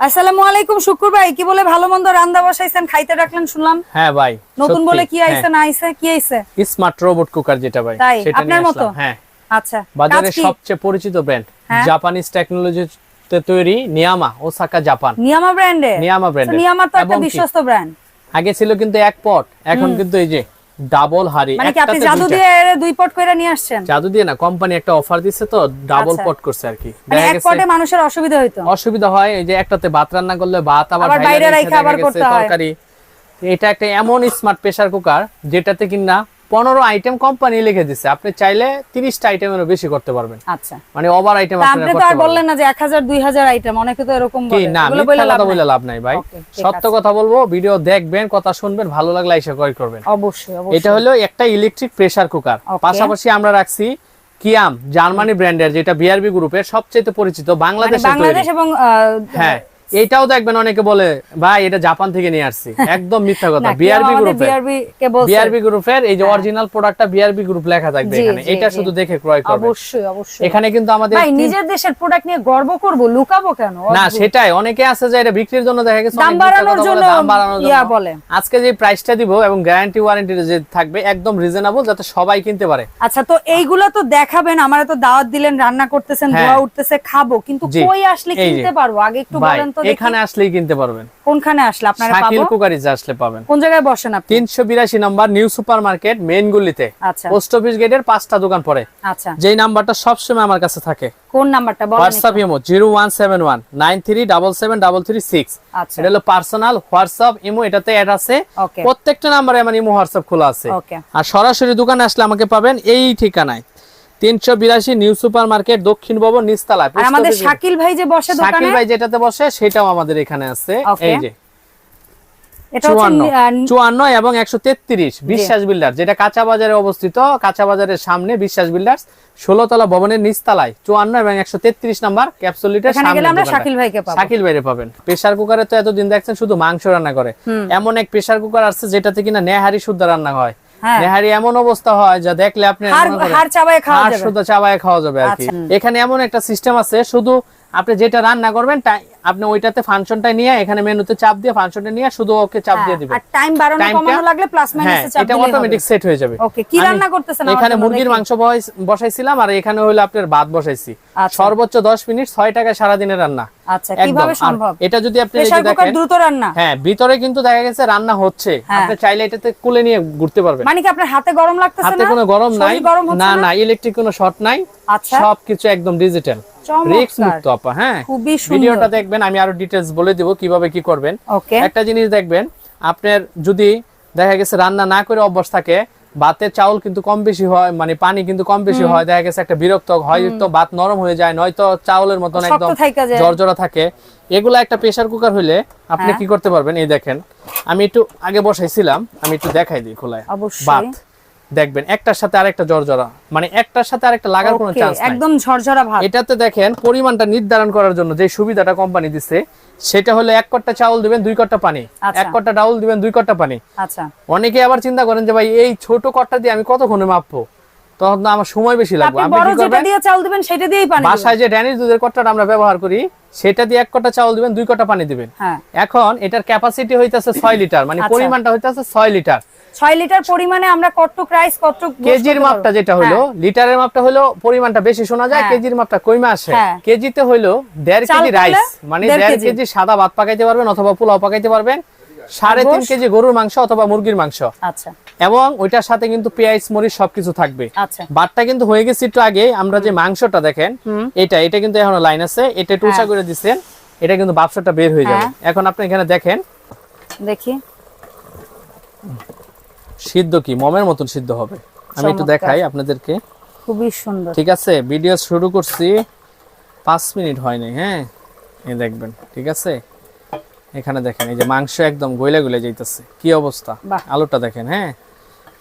আসসালামু আলাইকুম শুক্র ভাই। কি বলে ভালো মন্দ রান্দা বসাইছেন? খাইতে ডাকলেন শুনলাম। হ্যাঁ ভাই নতুন বলে কি আইছে হ্যাঁ। না আইছে কি আইছে? স্মার্ট রোবট কুকার যেটা ভাই? সেটা আপনার মতো? হ্যাঁ। আচ্ছা বাজারে সবচেয়ে পরিচিত ব্র্যান্ড? জাপানিজ টেকনোলজিতে তৈরি নিয়ামা ওসাকা জাপান নিয়ামা ব্র্যান্ডে নিয়ামা ব্র্যান্ডের নিয়ামা তো একটা বিশ্বস্ত ব্র্যান্ড আগে ছিল কিন্তু এক পট এখন কিন্তু এই যে ডাবল হাড়ি মানে কি আপনি জাদু দিয়ে এর দুই পট কইরা নিয়ে আসছেন? জাদু দিয়ে না কোম্পানি একটা অফার দিচ্ছে তো ডাবল আচ্ছা। পট করছে আর কি। মানে এক পটে মানুষের অসুবিধা হইতো। অসুবিধা হয় এই যে একটাতে ভাত রান্না করলে ভাত আবার আবার বাইরে রাখা আবার করতে হয়। তরকারি। এটা একটা এমন স্মার্ট প্রেসার কুকার যেটাতে কিনা পনেরো আইটেম কোম্পানি লিখে দিচ্ছে আপনি চাইলে তিরিশটা আইটেমেরও বেশি করতে পারবেন। আচ্ছা। মানে ওভার আইটেম আপনি তো আর বললেন না যে 1000 2000 আইটেম অনেকে তো এরকম বলে। না এগুলো বলে লাভ কথা নাই। বলে লাভ নাই ভাই। সত্য কথা বলব ভিডিও দেখবেন কথা শুনবেন ভালো লাগলে এসে ক্রয় করবেন। অবশ্যই অবশ্যই। এটা হলো একটা ইলেকট্রিক প্রেসার কুকার পাশাপাশি আমরা রাখছি কিয়াম জার্মানি ব্র্যান্ডের যেটা বিআরবি গ্রুপের সবচেয়ে পরিচিত মানে বাংলাদেশে বাংলাদেশ এবং হ্যাঁ এটাও দেখবেন অনেকে বলে ভাই এটা জাপান থেকে নিয়ে আসছি। একদম মিথ্যা কথা। বিআরবি গ্রুপের BRB কে বলছে? বিআরবি গ্রুপের এই যে অরিজিনাল প্রোডাক্টটা বিআরবি গ্রুপ লেখা থাকবে এখানে। এটা শুধু দেখে ক্রয় করবেন অবশ্যই অবশ্যই। এখানে কিন্তু আমাদের ভাই নিজের দেশের প্রোডাক্ট নিয়ে গর্ব করব? লুকাবো কেন? না সেটাই। অনেকে আছে যে এটা বিক্রির জন্য দেখা গেছে দাম বাড়ানোর জন্য দাম বাড়ানোর জন্য। বলে। আজকে যে প্রাইসটা দিব এবং গ্যারান্টি ওয়ারেন্টি যে থাকবে একদম রিজনেবল যাতে সবাই কিনতে পারে। আচ্ছা তো এইগুলা তো দেখাবেন আমারে তো দাওয়াত দিলেন রান্না করতেছেন হ্যাঁ। ধোয়া উঠতেছে খাব। কিন্তু কই আসলে কিনতে পারব? আগে একটু বলেন তো। এখানে আসলেই কিনতে পারবেন। কোনখানে আসলে আপনারা শাকিল পাবো? কুকারিজ আসলে পাবেন। কোন জায়গায় বসেন আপনি? তিনশো বিরাশি number new super market main গুলিতে। আচ্ছা। পোস্ট অফিস গেটের পাঁচটা দোকান পরে আচ্ছা। যেই নাম্বারটা সবসময় আমার কাছে থাকে। কোন নাম্বারটা বলেন WhatsApp Imo zero one seven one nine three double seven double three six. আচ্ছা। এটা হলো পার্সোনাল হোয়াটসঅ্যাপ ইমো এটাতে অ্যাড আছে। প্রত্যেকটা নাম্বারে আমার ইমো হোয়াটসঅ্যাপ খোলা আছে. আর সরাসরি দোকানে আসলে আমাকে পাবেন এই ঠিকানায়। তিনশো বিরাশি নিউ সুপার মার্কেট দক্ষিণ ভবন নিস্তালায় আমাদের শাকিল ভাই যে বসে শাকিল ভাই যেটাতে বসে সেটাও আমাদের এখানে আছে। এই যে। চুয়ান্ন। এবং একশো তেত্রিশ বিশ্বাস বিল্ডার যেটা কাঁচা বাজারে অবস্থিত কাঁচা বাজারের সামনে বিশ্বাস বিল্ডার্স। ষোলতলা ভবনের নিচতলায় চুয়ান্ন এবং একশো তেত্রিশ নাম্বার ক্যাপসুল লিটার এখানে শাকিল বাইরে পাবেন। প্রেসার কুকারে তো এতদিন দেখছেন শুধু মাংস রান্না করে। এমন এক প্রেসার কুকার আসছে যেটাতে কিনা নেহারি শুদ্ধ রান্না হ্যাঁ। নেহারি এমন অবস্থা হয় যা দেখলে আপনি খাওয়া যাবে। আচ্ছা। এখানে এমন একটা সিস্টেম আছে শুধু আপনি যেটা রান্না করবেন আপনি ওইটাতে ফাংশনটা নিয়ে এখানে মেনুতে চাপ দিয়ে ফাংশনটা নিয়ে শুধু ওকে চাপ দিয়ে দিবেন। হ্যাঁ, আর টাইম বাড়ানো কমানো লাগলে প্লাস হ্যাঁ মাইনাসে চাপ এটা অটোমেটিক সেট হয়ে যাবে। ওকে কি রান্না করতেছেন এখানে মুরগির মাংস বসাইছিলাম আর এখানে হলো আপনার ভাত বসাইছি। আচ্ছা। সর্বোচ্চ 10 মিনিট 6 টাকায় সারা দিনের রান্না। আচ্ছা কীভাবে সম্ভব? এটা যদি আপনি দেখেন দ্রুত রান্না? হ্যাঁ ভিতরে কিন্তু দেখা গেছে রান্না হচ্ছে। হ্যাঁ। আপনি চাইলে এটাতে কুলে নিয়ে ঘুরতে পারবেন। মানে কি আপনার হাতে গরম লাগতেছে না? হাতে কোনো গরম নাই? না না? ইলেকট্রিক কোনো শর্ট নাই। আচ্ছা। সবকিছু একদম ডিজিটাল। রিস্ক মুক্ত আপা হ্যাঁ। খুবই সুন্দর। ভিডিওটা দেখবেন আমি আরও ডিটেইলস বলে দিব কীভাবে কি করবেন। একটা জিনিস দেখবেন আপনার যদি দেখা গেছে রান্না না করে অভ্যাস থাকে ভাতের চাউল কিন্তু কম বেশি হয় মানে পানি কিন্তু কম বেশি হয় দেখা গেছে একটা বিরক্ত হয়তো ভাত নরম হয়ে যায় নয়তো চাউলের মতন একদম জর্জরা থাকে। এগুলা একটা প্রেসার কুকার হইলে আপনি হ্যাঁ। কি করতে পারবেন? এই দেখেন আমি একটু আগে বসাইছিলাম আমি একটু দেখাই দিই খোলায়। অবশ্যই। ভাত। দেখবেন একটার সাথে আরেকটা জর্জরা। মানে একটার সাথে আরেকটা লাগার কোনো চান্স নাই। একদম ঝরঝরা ভাত এটাতে দেখেন পরিমাণটা নির্ধারণ করার জন্য যে সুবিধাটা কোম্পানি দিচ্ছে সেটা হলো এক কট্টা চাউল দিবেন দুই কট্টা পানি। আচ্ছা। এক কট্টা ডাউল দিবেন দুই কট্টা পানি। আচ্ছা। অনেকে আবার চিন্তা করেন যে ভাই এই ছোট কট্টা দিয়ে আমি কতক্ষণে মাপবো? তখন আমার সময় বেশি লাগবে। আপনি বড় যেটা দিয়ে চাল দিবেন সেটা দিয়েই পানি। বাসায় যে ড্যানিশ দুধের কট্টাটা আমরা ব্যবহার করি সেটা দিয়ে এক কট্টা চাউল দিবেন দুই কট্টা পানি দিবেন। হ্যাঁ। এখন এটার ক্যাপাসিটি হইতাছে ছয় লিটার মানে আচ্ছা। পরিমাণটা হইতাছে ছয় লিটার। ছয় লিটার পরিমাণে আমরা কটটুক রাইস কটটুক কেজির মাপটা যেটা হলো লিটারের মাপটা হলো পরিমাণটা বেশি শোনা যায় হ্যাঁ। কেজির মাপটা কইমা আসে হ্যাঁ। কেজিতে হইল দেড় কেজি রাইস মানে দেড় কেজি। সাদা ভাত পাকাইতে পারবেন অথবা পোলাও পাকাইতে পারবেন সাড়ে তিন? কেজি গরুর মাংস অথবা মুরগির মাংস আচ্ছা এবং ওইটার সাথে কিন্তু পেঁয়াজ মরিচ সবকিছু থাকবে আচ্ছা ভাতটা কিন্তু হয়ে গেছে একটু আগে আমরা যে মাংসটা দেখেন এটা এটা কিন্তু এখনও লাইন আছে এটা টুসা হ্যাঁ। করে দিচ্ছেন এটা কিন্তু বাপসাটা বের হয়ে যাবে হ্যাঁ। এখন আপনি এখানে দেখেন দেখি সিদ্ধ কি? মমের মতন সিদ্ধ হবে। আমি একটু দেখাই আপনাদেরকে। খুবই সুন্দর। ঠিক আছে? ভিডিও শুরু করছি। পাঁচ মিনিট হয়নি হ্যাঁ? এই দেখবেন ঠিক আছে? এখানে দেখেন এই যে মাংস একদম গইলে গইলে যাইতেছে। কি অবস্থা? আলুটা দেখেন হ্যাঁ?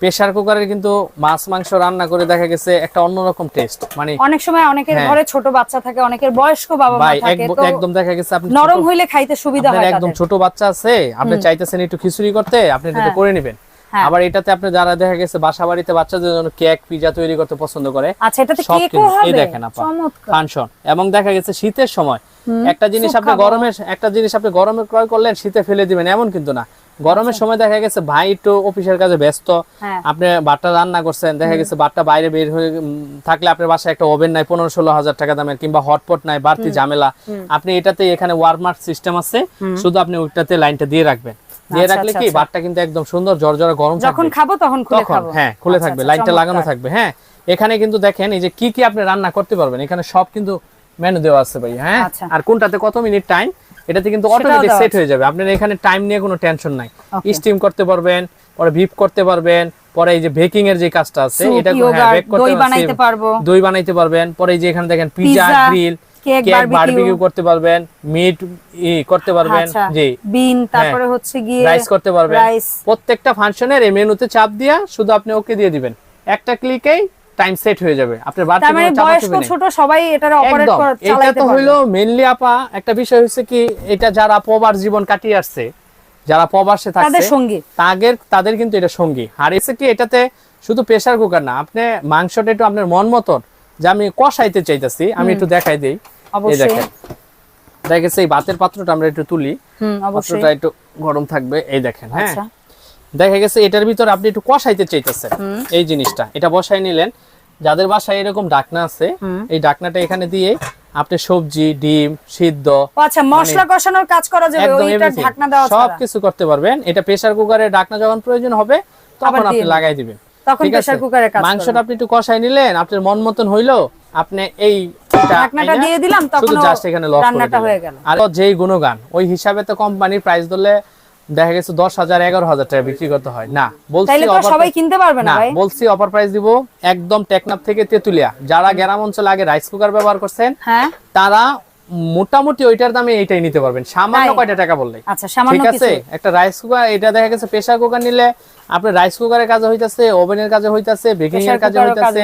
প্রেসার কুকারে কিন্তু মাছ মাংস রান্না করে দেখা গেছে একটা অন্যরকম টেস্ট মানে অনেক সময় অনেকের হ্যাঁ। ঘরে ছোট বাচ্চা থাকে অনেকের বয়স্ক বাবা মা থাকে তো একদম দেখা গেছে আপনি নরম হইলে খাইতে সুবিধা হয় একদম ছোট বাচ্চা আছে আপনি চাইতেছেন একটু খিচুড়ি করতে আপনি এটা হ্যাঁ। করে নেবেন। আবার এটাতে আপনি যারা দেখা গেছে বাসা বাড়িতে বাচ্চাদের জন্য কেক পিজা তৈরি করতে পছন্দ করে আচ্ছা এটাতে কেকও হবে? দেখেন আপা ফাংশন। এবং দেখা গেছে শীতের সময় একটা জিনিস আপনি শুকাবো। গরমে একটা জিনিস আপনি গরমে ক্রয় করলেন শীতে ফেলে দিবেন এমন কিন্তু না। গরমের সময় দেখা গেছে ভাই একটু অফিসের কাজে ব্যস্ত হ্যাঁ। আপনি বাটটা রান্না করছেন দেখা গেছে বাটটা বাইরে বের হয়ে থাকলে আপনার বাসায় একটা ওভেন নাই পনেরো ষোলো হাজার টাকা দামের কিংবা হটপট নাই বাড়তি ঝামেলা। আপনি এটাতে এখানে ওয়ারমার্ক সিস্টেম আছে শুধু আপনি ওইটাতে লাইনটা দিয়ে রাখবেন। দিয়ে আচ্ছা, রাখলে আচ্ছা, কি আচ্ছা। বাটটা কিন্তু একদম সুন্দর জর্জরা গরম যখন খাব তখন খুলে খাব। হ্যাঁ খুলে থাকবে লাইনটা লাগানো থাকবে হ্যাঁ। এখানে কিন্তু দেখেন এই যে কি কি আপনি রান্না করতে পারবেন এখানে সব কিন্তু মেনু দেওয়া আছে ভাই হ্যাঁ। আর কোনটাতে কত মিনিট টাইম এটাতে কিন্তু অটোমেটিক সেট হয়ে যাবে। আপনার এখানে টাইম নিয়ে কোনো টেনশন নাই। স্টিম করতে পারবেন পরে ভিপ করতে পারবেন পরে এই যে বেকিং এর যে কাজটা আছে এটা বেক করতে দই বানাইতে পারব। দই বানাইতে পারবেন পরে এই যে এখানে দেখেন পিজা গ্রিল কেক। বারবিকিউ করতে পারবেন মিট করতে পারবেন আচ্ছা জি। বিন তারপরে হচ্ছে গিয়ে রাইস করতে পারবেন। প্রত্যেকটা ফাংশনের এই মেনুতে চাপ দিয়া শুধু আপনি ওকে দিয়ে দিবেন। একটা ক্লিকেই টাইম সেট হয়ে যাবে। আপনার মানে বয়স্ক। ছোট সবাই এটার অপারেট করে এটা তো হইল মেইনলি আপা একটা বিষয় হচ্ছে কি এটা যারা প্রবার জীবন কাটিয়ে আসছে যারা প্রবাসে তাদের সঙ্গী। তাদের তাদের কিন্তু এটা সঙ্গী। আর এসে কি এটাতে শুধু প্রেসার কুকার না আপনি মাংসটা একটু আপনার মন মতন যে আমি কষাইতে চাইতেছি আমি একটু দেখাই দিই। অবশ্যই। দেখেন। ভাতের পাত্রটা আমরা একটু তুলি। পাত্রটা একটু গরম থাকবে। এই দেখেন হ্যাঁ? আচ্ছা। দেখা গেছে এটার ভিতর আপনি একটু কষাইতে চাইতেছেন। এই জিনিসটা এটা বসাই নিলেন। যাদের বাসায় এরকম ডাকনা আছে এই ডাকনাটা এখানে দিয়ে আপনি সবজি ডিম সিদ্ধ আচ্ছা মশলা কষানোর কাজ করা যাবে ওইটা ঢাকনা দেওয়া সব ছাড়া। কিছু করতে পারবেন। এটা প্রেসার কুকারে ডাকনা যখন প্রয়োজন হবে তখন আপনি। লাগাই দিবেন। তখন প্রেসার কুকারে কাজ মাংসটা আপনি একটু কষাই নিলেন আপনার মন মতন হইল আপনি এই ঢাকনাটা দিয়ে দিলাম, তখন জাস্ট এখানে লক রান্নাটা হয়ে গেল। আর যেই গুণগান ওই হিসাবে তো কোম্পানির প্রাইস ধরলে দেখা গেছে দশ হাজার এগারো হাজার টাকা বিক্রি করতে হয়। না বলছি সবাই কিনতে পারবে না না বলছি অফার প্রাইস দিব একদম টেকনাফ থেকে তেতুলিয়া। যারা গ্রাম অঞ্চলে আগে রাইস কুকার ব্যবহার করছেন হ্যাঁ। তারা মোটামুটি ওইটার দামে এইটাই নিতে পারবেন। সামান্য? কয়টা টাকা বললে আচ্ছা সামান্য ঠিক কিছু। আছে একটা রাইস কুকার এটা দেখা গেছে প্রেসার কুকার নিলে আপনার রাইস কুকারের কাজে হইতাছে ওভেনের কাজে হইতাছে বেকিং এর কাজ হইতাছে।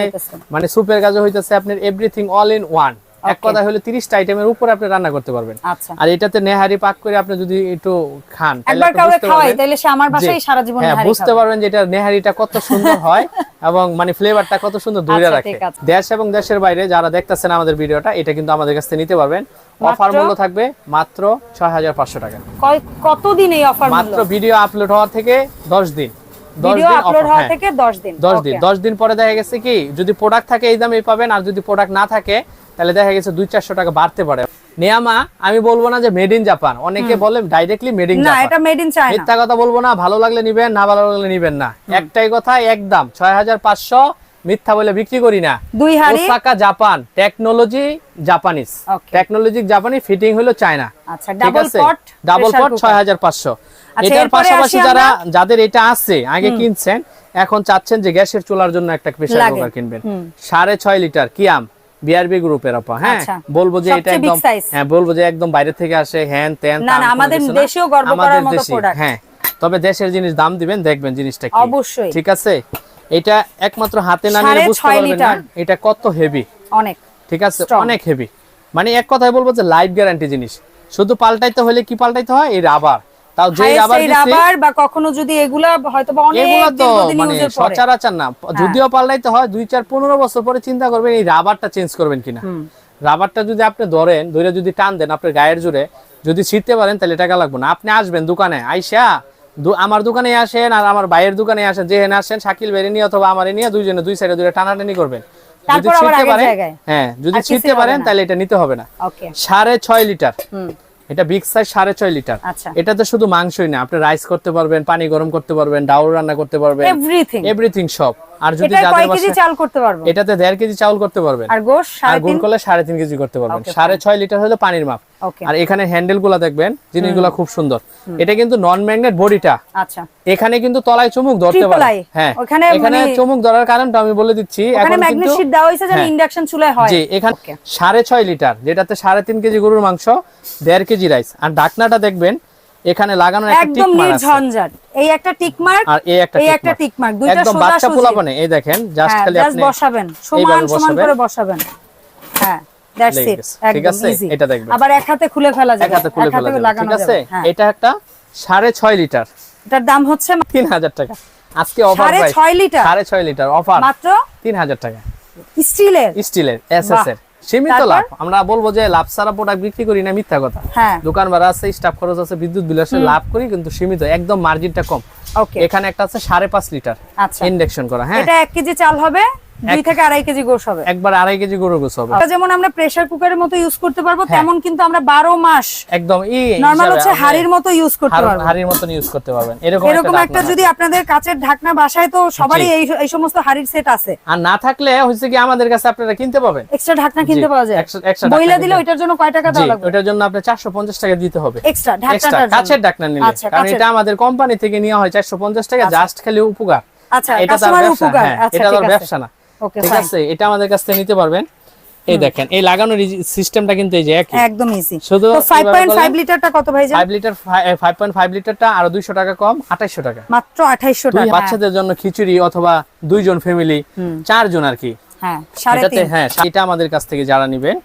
মানে সুপের কাজে হইতাছে আপনার এভরিথিং অল ইন ওয়ান এক. কথা হলো 30টা আইটেমের উপরে আপনি রান্না করতে পারবেন। আচ্ছা। আর এটাতে নেহারি পাক করে আপনি যদি একটু খান একবার বুঝতে খাওয়াই তাহলে সে আমার বাসায় সারা জীবন হ্যাঁ নেহারি বুঝতে পারবেন যে এটা নেহারিটা কত সুন্দর হয় এবং মানে ফ্লেভারটা কত সুন্দর ধরে আচ্ছা, রাখে। দেশ এবং দেশের বাইরে যারা দেখতেছেন আমাদের ভিডিওটা এটা কিন্তু আমাদের কাছ থেকে নিতে পারবেন। অফার মূল্য থাকবে মাত্র ছয় হাজার পাঁচশো টাকা। কয়- কতদিন এই অফার মাত্র ভিডিও আপলোড হওয়া থেকে দশ দিন। দশ ভিডিও দিন আপলোড হওয়া হ্যাঁ। থেকে 10 দিন দশ দিন। Okay. দশ দিন পরে দেখা গেছে কি যদি প্রোডাক্ট থাকে এই দামে পাবেন আর যদি প্রোডাক্ট না থাকে তাহলে দেখা গেছে দুই চারশো টাকা বাড়তে পারে। নিয়ামা আমি বলব না যে মেড ইন জাপান অনেকে বলে ডাইরেক্টলি মেড ইন জাপান এটা মেড ইন চায়না মিথ্যা কথা বলব না ভালো লাগলে নিবেন না ভালো লাগলে নিবেন না। একটাই কথা একদম ছয় হাজার পাঁচশো মিথ্যা বলে বিক্রি করি না। দুই হাড়ি। Osaka Japan technology Japanese technology জাপানি ফিটিং হলো চায়না আচ্ছা ডাবল পট ডাবল পট ছয় হাজার পাঁচশো। আচ্ছা, এটার পাশাপাশি যারা যাদের এটা আছে আগে কিনছেন এখন চাচ্ছেন যে গ্যাসের চুলার জন্য একটা প্রেসার কুকার কিনবেন। সাড়ে ছয় লিটার কিয়াম বিআরবি গ্রুপের আপা হ্যাঁ? আচ্ছা। বলব যে এটা একদম হ্যাঁ বলব যে একদম বাইরে থেকে আসে হ্যান ত্যান না, না, আমাদের। দেশেও গর্ব করার মতো product। হ্যাঁ। তবে দেশের জিনিস দাম দিবেন দেখবেন জিনিসটা কি। অবশ্যই। ঠিক আছে? এটা একমাত্র হাতে না নিয়ে বুঝতে পারবেন না। এটা কত হেভি অনেক। ঠিক আছে? অনেক হেভি মানে এক কথায় বলব যে লাইফ গ্যারান্টি জিনিস। শুধু পাল্টাইতে হলে কি পাল্টাইতে হয়? এই রাবার তাও যে Highest রাবার রাবার বা কখনো যদি এগুলা হয়তো বা অনেক দীর্ঘদিন মানে ইউজের পরে সচরাচর না। যদিও পাল্টাইতে হয় দুই চার পনেরো বছর পরে চিন্তা করবেন এই রাবারটা চেঞ্জ করবেন কিনা। রাবারটা যদি আপনি ধরেন ধরে যদি টান দেন আপনার গায়ের জুড়ে যদি ছিটতে পারেন তাহলে টাকা লাগবে না। আপনি আসবেন দোকানে আইসা আমার দোকানে আসেন আর আমার ভাইয়ের দোকানে আসেন যেখানে আসেন শাকিল বেড়ে নিয়ে অথবা আমার নিয়ে দুইজনে দুই সাইডে দুইটা টানাটানি করবেন। যদি ছিটতে পারেন হ্যাঁ যদি ছিটতে পারেন তাহলে এটা নিতে হবে না। সাড়ে ছয় লিটার। এটা বিগ সাইজ সাড়ে ছয় লিটার। এটা এটাতে শুধু মাংসই না আপনি রাইস করতে পারবেন পানি গরম করতে পারবেন ডাউল রান্না করতে পারবেন। এভরিথিং এভরিথিং সব। আর যদি যাদের কেজি চাল করতে পারব? এটাতে কেজি করতে পারবেন। আর গোশ করলে কেজি করতে পারবেন। Okay, সাড়ে ছয় লিটার হলো পানির মাপ। আর এখানে দেখবেন জিনিসগুলো খুব সুন্দর। এটা কিন্তু নন ম্যাগনেট বডিটা। আচ্ছা। এখানে কিন্তু তলায় চুমুক ধরতে পারে হ্যাঁ ওখানে এখানে মানে- চুমুক ধরার কারণটা আমি বলে দিচ্ছি। এখন ম্যাগনেট শীট দেওয়া হয়েছে যেন হ্যাঁ। ইন্ডাকশন চুলায় হয়। জি এখানে Okay. সাড়ে ছয় লিটার যেটাতে সাড়ে তিন কেজি গরুর মাংস দেড় কেজি রাইস আর ঢাকনাটা দেখবেন এখানে লাগানো একটা একদম নির্ঝঞ্ঝাট। এই একটা টিক মার্ক আর এই একটা এই একটা। টিক মার্ক দুইটা একদম সোজা বাচ্চা পোলাপানে এই দেখেন জাস্ট হ্যাঁ খালি আপনি বসাবেন সমান সমান করে বসাবেন। হ্যাঁ দ্যাটস ইট ঠিক আছে? এটা দেখবেন। আবার এক হাতে খুলে ফেলা এক হাতে খুলে ফেলা যাবে। ঠিক আছে? হ্যাঁ। এটা একটা সাড়ে ছয় লিটার। এটার দাম হচ্ছে তিন হাজার টাকা। আজকে অফার প্রাইস ছয় লিটার? সাড়ে ছয় লিটার অফার মাত্র? তিন হাজার টাকা। স্টিলের? স্টিলের এসএস এর। সীমিত লাভ। আমরা বলব যে লাভ ছাড়া প্রোডাক্ট বিক্রি করি না মিথ্যা কথা। হ্যাঁ। দোকান ভাড়া আছে স্টাফ খরচ আছে বিদ্যুৎ বিল আছে লাভ করি কিন্তু সীমিত একদম মার্জিনটা কম। ওকে এখানে একটা আছে সাড়ে পাঁচ লিটার ইন্ডাকশন ইন্ডেকশন করা হ্যাঁ। এটা এক কেজি চাল হবে? দুই থেকে আড়াই কেজি গোশ হবে। একবার আড়াই কেজি গরু গোছ হবে। যেমন আমরা প্রেসার কুকারের মতো ইউজ করতে পারব হ্যাঁ। তেমন কিন্তু আমরা বারো মাস একদম নর্মাল হচ্ছে হাড়ির মতো ইউজ করতে পারব। হাড়ির ইউজ করতে পারবেন। এরকম এরকম একটা যদি আপনাদের কাচের ঢাকনা বাসায় তো সবারই এই সমস্ত হাড়ির সেট আছে। আর না থাকলে হচ্ছে কি আমাদের কাছে আপনারা কিনতে পাবেন। এক্সট্রা ঢাকনা কিনতে পাওয়া যায়। বইলা দিলে ওইটার জন্য কয় টাকা লাগবে? ওটার জন্য আপনি চারশো পঞ্চাশ টাকা দিতে হবে। এক্সট্রা এক্সট্রা ঢাকনাটার কাছের। ডাকনা নিলে। আচ্ছা কারণ এটা আমাদের কোম্পানি থেকে নেওয়া হয় চারশো পঞ্চাশ টাকা জাস্ট খালি উপকার। আচ্ছা এটা তার ব্যবসা হ্যাঁ, আচ্ছা ব্যবসা না। ঠিক আছে? এটা আমাদের কাছ থেকে নিতে পারবেন। এই দেখেন এই লাগানোর সিস্টেমটা কিন্তু এই যে একদম ইজি শুধু 5.5 লিটারটা কত ভাই five litre five point five লিটারটা আরও দুইশো টাকা কম আঠাইশো টাকা। মাত্র 2800 দুই টাকা। বাচ্চাদের জন্য খিচুড়ি অথবা দুইজন ফ্যামিলি চারজন আর কি। হ্যাঁ হ্যাঁ এটা আমাদের কাছ থেকে যারা নিবেন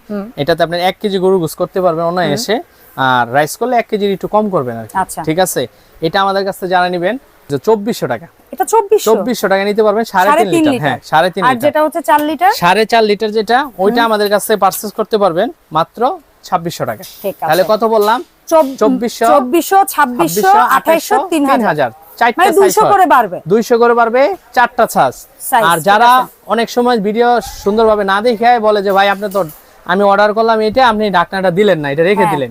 এটাতে আপনি এক কেজি গরু গুস করতে পারবেন অনায়াসে আর রাইস করলে এক কেজির একটু কম করবেন আর কি। আচ্ছা। ঠিক আছে? এটা আমাদের কাছ থেকে যারা নিবেন যে চব্বিশশো টাকা। এটা 2400 টাকা নিতে পারবেন সাড়ে সাড়ে তিন তিন লিটার। লিটার। হ্যাঁ সাড়ে তিন আর যেটা হচ্ছে 4 লিটার? সাড়ে চার লিটার যেটা ওইটা আমাদের কাছে পার্চেস করতে পারবেন মাত্র ছাব্বিশশো টাকা তাহলে কত বললাম? 2400 2400, 2600 2800 3000 মানে 200 করে বাড়বে। করে চারটা আর যারা অনেক সময় ভিডিও সুন্দরভাবে না দেখে বলে যে ভাই আপনি তো আমি অর্ডার করলাম এটা আপনি ঢাকনাটা দিলেন না এটা রেখে হ্যাঁ। দিলেন।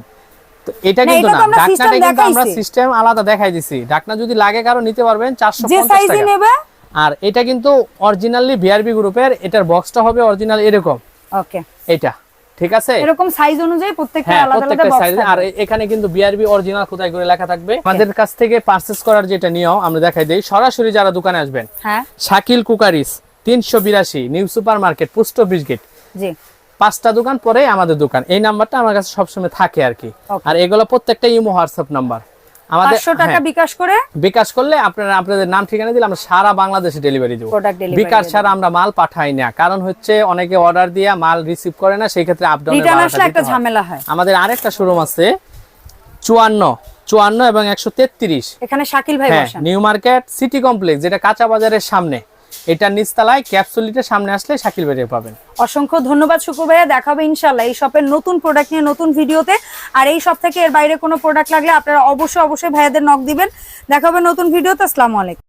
এটা কিন্তু না ঢাকনাটা কিন্তু আমরা সিস্টেম আলাদা দেখাই দিছি। ঢাকনা যদি লাগে কারও নিতে পারবেন চারশো যে পঞ্চাশ সাইজই টাকা। নেবে? আর এটা কিন্তু অরিজিনালি বিআরবি গ্রুপের এটার বক্সটা হবে অরিজিনাল এরকম। ওকে এটা ঠিক আছে? এরকম সাইজ অনুযায়ী প্রত্যেকটা হ্যাঁ আলাদা আলাদা বক্স সাইজ আর এখানে কিন্তু বিআরবি অরিজিনাল খোদাই করে লেখা থাকবে? আমাদের কাছ থেকে পারচেজ করার যেটা নিয়ম আমরা দেখাই দেই। সরাসরি যারা দোকানে আসবেন হ্যাঁ। শাকিল কুকারিস তিনশো বিরাশি new super market post office gate জি। পাঁচটা দোকান পরে আমাদের দোকান। এই নাম্বারটা আমার কাছে সবসময় থাকে আর কি। আর এগুলো প্রত্যেকটা ইমো হোয়াটসঅ্যাপ নাম্বার। আমাদের 500 টাকা হ্যাঁ, বিকাশ করে বিকাশ করলে আপনারা আপনাদের নাম ঠিকানা দিলে আমরা সারা বাংলাদেশে ডেলিভারি দেবো। বিকাশ ছাড়া আমরা মাল পাঠাই না। কারণ হচ্ছে অনেকে অর্ডার দিয়ে মাল রিসিভ করে না সেই ক্ষেত্রে আপ রিটার্ন আসলে একটা ঝামেলা হয়। আমাদের আরেকটা শোরুম আছে চুয়ান্ন। চুয়ান্ন এবং একশো তেত্রিশ। এখানে শাকিল ভাই হ্যাঁ নিউ মার্কেট সিটি কমপ্লেক্স যেটা কাঁচা বাজারের সামনে। এটা নিচতলায় ক্যাপসুলিটা সামনে আসলে শাকিল বেরিয়ে পাবেন। অসংখ্য ধন্যবাদ শুকুর ভাইয়া, দেখাবে ইনশাল্লাহ এই শপের নতুন প্রোডাক্ট নিয়ে, নতুন ভিডিওতে আর এই শপ থেকে এর বাইরে কোনো প্রোডাক্ট লাগলে আপনারা অবশ্যই অবশ্যই ভাইয়াদের নক দিবেন। দেখাবে নতুন ভিডিওতে আসসালামু আলাইকুম।